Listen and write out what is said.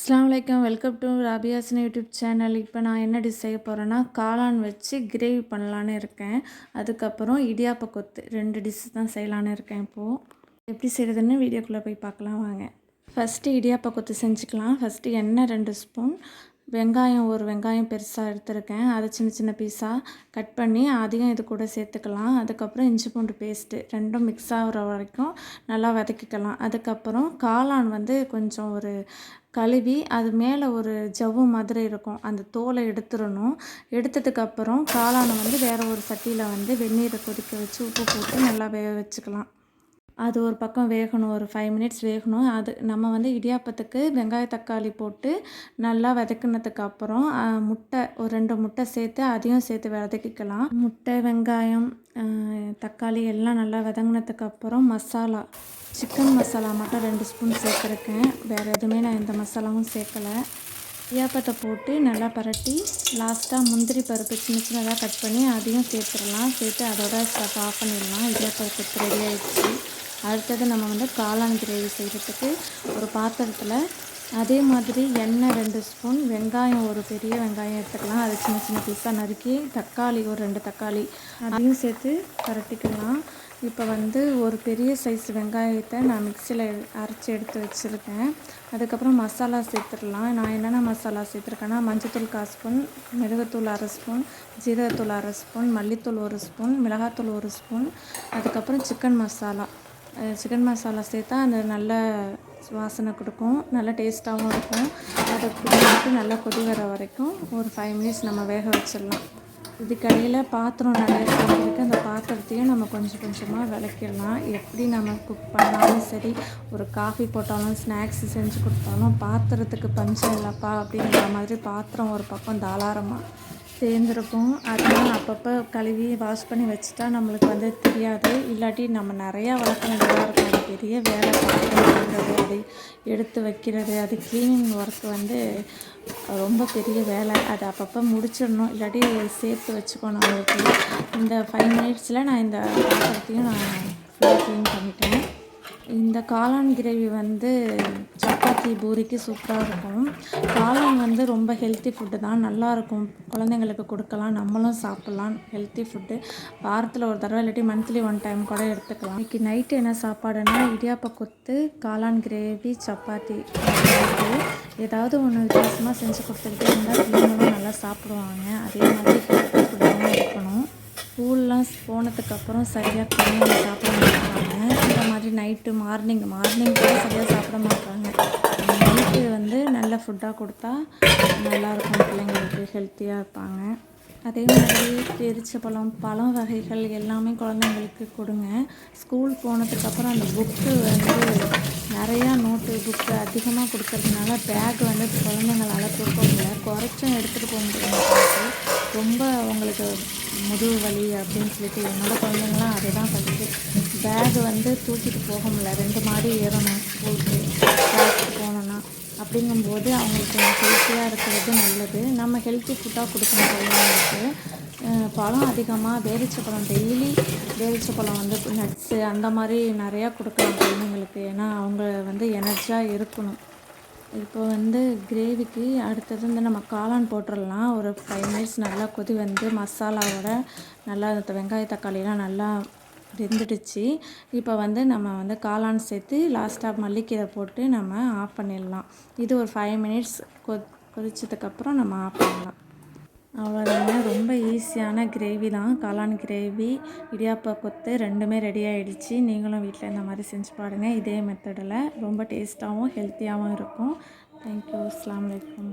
அஸ்லாம் வலைக்கம். Welcome to Rabiyasini YouTube channel. இப்போ நான் என்ன டிஷ் செய்ய போகிறேன்னா காளான் வச்சு கிரேவி பண்ணலான்னு இருக்கேன். அதுக்கப்புறம் இடியாப்ப கொத்து ரெண்டு டிஷ் தான் செய்யலான்னு இருக்கேன் இப்போது எப்படி செய்கிறதுன்னு வீடியோக்குள்ளே போய் பார்க்கலாம் வாங்க. ஃபஸ்ட்டு இடியாப்ப கொத்து செஞ்சுக்கலாம். ஃபஸ்ட்டு எண்ணெய் ரெண்டு ஸ்பூன் வெங்காயம் ஒரு வெங்காயம் பெருசாக எடுத்திருக்கேன். அதை சின்ன சின்ன பீஸாக கட் பண்ணி அதையும் இது கூட சேர்த்துக்கலாம். அதுக்கப்புறம் இஞ்சி பூண்டு பேஸ்ட்டு ரெண்டும் மிக்ஸ் ஆகிற வரைக்கும் நல்லா வதக்கிக்கலாம். அதுக்கப்புறம் காளான் வந்து கொஞ்சம் ஒரு கழுவி அது மேலே ஒரு ஜவ்வு மாதிரி இருக்கும். அந்த தோலை எடுத்துடணும். எடுத்ததுக்கப்புறம் காளானை வந்து வேறு ஒரு சட்டியில் வந்து வெந்நீரை கொதிக்க வச்சு உப்பு போட்டு நல்லா வேக வச்சுக்கலாம். அது ஒரு பக்கம் வேகணும் ஒரு ஃபைவ் மினிட்ஸ் வேகணும். அது நம்ம வந்து இடியாப்பத்துக்கு வெங்காய தக்காளி போட்டு நல்லா வதக்கினதுக்கு அப்புறம் முட்டை ஒரு ரெண்டு முட்டை சேர்த்து அதையும் சேர்த்து வதக்கிக்கலாம். முட்டை வெங்காயம் தக்காளி எல்லாம் நல்லா வதங்கினதுக்கு அப்புறம் மசாலா. சிக்கன் மசாலா மட்டும் ரெண்டு ஸ்பூன் சேர்த்துருக்கேன். வேறு எதுவுமே நான் எந்த மசாலாவும் சேர்க்கலை. இடியாப்பத்தை போட்டு நல்லா பரட்டி லாஸ்ட்டாக முந்திரி பருப்பு சின்ன சின்னதாக கட் பண்ணி அதையும் சேர்த்துடலாம். சேர்த்து அதோட ஸ்டப் ஆஃப் பண்ணிடலாம். இடியாப்பத்துக்கு ரெடி ஆகிடுச்சு அடுத்தது நம்ம வந்து காளான் கிரேவி செய்கிறதுக்கு ஒரு பாத்திரத்தில் அதே மாதிரி எண்ணெய் ரெண்டு ஸ்பூன் வெங்காயம் ஒரு பெரிய வெங்காயம் எடுத்துக்கலாம். அது சின்ன சின்ன பீஸாக நறுக்கி தக்காளி ஒரு ரெண்டு தக்காளி அதையும் சேர்த்து பரட்டிக்கலாம். இப்போ வந்து ஒரு பெரிய சைஸ் வெங்காயத்தை நான் மிக்சியில் அரைச்சி எடுத்து வச்சுருக்கேன். அதுக்கப்புறம் மசாலா சேர்த்துடலாம். நான் என்னென்ன மசாலா சேர்த்துருக்கேன்னா மஞ்சத்தூள் கால் ஸ்பூன் மிளகுத்தூள் அரை ஸ்பூன் ஜீரகத்தூள் அரை ஸ்பூன் மல்லித்தூள் ஒரு ஸ்பூன் மிளகாத்தூள் ஒரு ஸ்பூன் அதுக்கப்புறம் சிக்கன் மசாலா சிக்கன் மசாலா சேர்த்தா அந்த நல்ல வாசனை கொடுக்கும் நல்ல டேஸ்ட்டாகவும் இருக்கும். அதை கொடுத்துட்டு நல்லா கொதி வர வரைக்கும் ஒரு ஃபைவ் மினிட்ஸ் நம்ம வேக வச்சிடலாம். இதுக்கடையில் பாத்திரம் நிறைய இருக்குது அந்த பாத்திரத்தையும் நம்ம கொஞ்சம் கொஞ்சமாக விளக்கிடலாம். எப்படி நம்ம குக் பண்ணாலும் சரி ஒரு காஃபி போட்டாலும் ஸ்நாக்ஸ் செஞ்சு கொடுத்தாலும் பாத்திரத்துக்கு பஞ்சம் இல்லைப்பா அப்படிங்கிற மாதிரி பாத்திரம் ஒரு பக்கம் தாளாரமாக சேர்ந்துருக்கும். அதெல்லாம் அப்பப்போ கழுவி வாஷ் பண்ணி வச்சுட்டா நம்மளுக்கு வந்து தெரியாது. இல்லாட்டி நம்ம நிறையா வளர்க்க வேண்டியதாக இருக்கும். அது பெரிய வேலை பார்க்கறது அது எடுத்து வைக்கிறது அது க்ளீனிங் ஒர்க் வந்து ரொம்ப பெரிய வேலை. அது அப்பப்போ முடிச்சிடணும். இல்லாட்டி சேர்த்து வச்சுக்கணும் அவங்களுக்கு இந்த ஃபைவ் மினிட்ஸில் நான் இந்த பாத்திரத்தையும் நான் க்ளீன் பண்ணிட்டேன். இந்த காளான் கிரேவி வந்து சப்பாத்தி பூரிக்கு சூப்பராக இருக்கும். காளான் வந்து ரொம்ப ஹெல்த்தி ஃபுட்டு தான். நல்லாயிருக்கும் குழந்தைங்களுக்கு கொடுக்கலாம். நம்மளும் சாப்பிட்லாம். ஹெல்த்தி ஃபுட்டு வாரத்தில் ஒரு தடவை இல்லாட்டி மந்த்லி ஒன் டைம் கூட எடுத்துக்கலாம். இன்றைக்கி நைட்டு என்ன சாப்பாடுனா இடியாப்ப கொத்து காளான் கிரேவி சப்பாத்தி. ஏதாவது ஒன்று வித்தியாசமாக செஞ்சு கொடுத்துக்கிட்டே இருந்தால் பிள்ளைங்களும் நல்லா சாப்பிடுவாங்க. அதே மாதிரி ஹெல்த்தி ஃபுட்டாகவும் இருக்கணும். ஸ்கூல்லாம் போனதுக்கப்புறம் சரியாக குழந்தைங்க சாப்பிட மாட்டாங்க. இந்த மாதிரி நைட்டு மார்னிங் மார்னிங் கூட சரியாக சாப்பிட மாட்டாங்க. ஃபுட்டாக கொடுத்தா நல்லாயிருக்கும் பிள்ளைங்களுக்கு ஹெல்த்தியாக இருப்பாங்க. அதே மாதிரி பெரிச்ச பழம் பழம் வகைகள் எல்லாமே குழந்தைங்களுக்கு கொடுங்க. ஸ்கூல் போனதுக்கப்புறம் அந்த புக்கு வந்து நிறையா நோட்டு புக்கு அதிகமாக கொடுக்கறதுனால பேக் வந்து குழந்தைங்களால் கொடுக்க முடியல. குறைச்சும் எடுத்துகிட்டு போக முடியாது ரொம்ப அவங்களுக்கு முதுகு வலி அப்படின்னு சொல்லிட்டு என்னோடய குழந்தைங்களாம் அதை தான் ஃபஸ்ட்டு பேக் வந்து தூக்கிட்டு போக முடியல. ரெண்டு மாடி ஏறணும் ஸ்கூலுக்கு போகணுன்னா போனோன்னா அப்படிங்கும்போது அவங்களுக்கு ஹெல்த்தியாக இருக்கிறது நல்லது. நம்ம ஹெல்த்தி ஃபுட்டாக கொடுக்கணும் குழந்தைங்களுக்கு. பழம் அதிகமாக பேரிச்சப்பழம் டெய்லி பேரிச்சப்பழம் வந்து நட்ஸு அந்த மாதிரி நிறையா கொடுக்கலாம் குழந்தைங்களுக்கு. ஏன்னா அவங்க வந்து எனர்ஜியாக இருக்கணும். இப்போ வந்து கிரேவிக்கு அடுத்தது வந்து நம்ம காளான் போட்டுடலாம். ஒரு ஃபைவ் மினிட்ஸ் நல்லா கொதி வந்து மசாலாவோட நல்லா வெங்காய தக்காளிலாம் நல்லா வெந்துடுச்சு. இப்போ வந்து நம்ம வந்து காளான் சேர்த்து லாஸ்ட்டாக மல்லிக்கீரை போட்டு நம்ம ஆஃப் பண்ணிடலாம். இது ஒரு ஃபைவ் மினிட்ஸ் கொ கொதிச்சதுக்கப்புறம் நம்ம ஆஃப் பண்ணலாம். அவ்வளோதாங்க ரொம்ப ஈஸியான கிரேவி தான். காளான் கிரேவி இடியாப்பா கொத்து ரெண்டுமே ரெடி ஆகிடுச்சு நீங்களும் வீட்டில் இந்த மாதிரி செஞ்சு பாருங்கள் இதே மெத்தடில் ரொம்ப டேஸ்ட்டாகவும் ஹெல்த்தியாகவும் இருக்கும். தேங்க்யூ அஸ்லாம் வலைக்கம்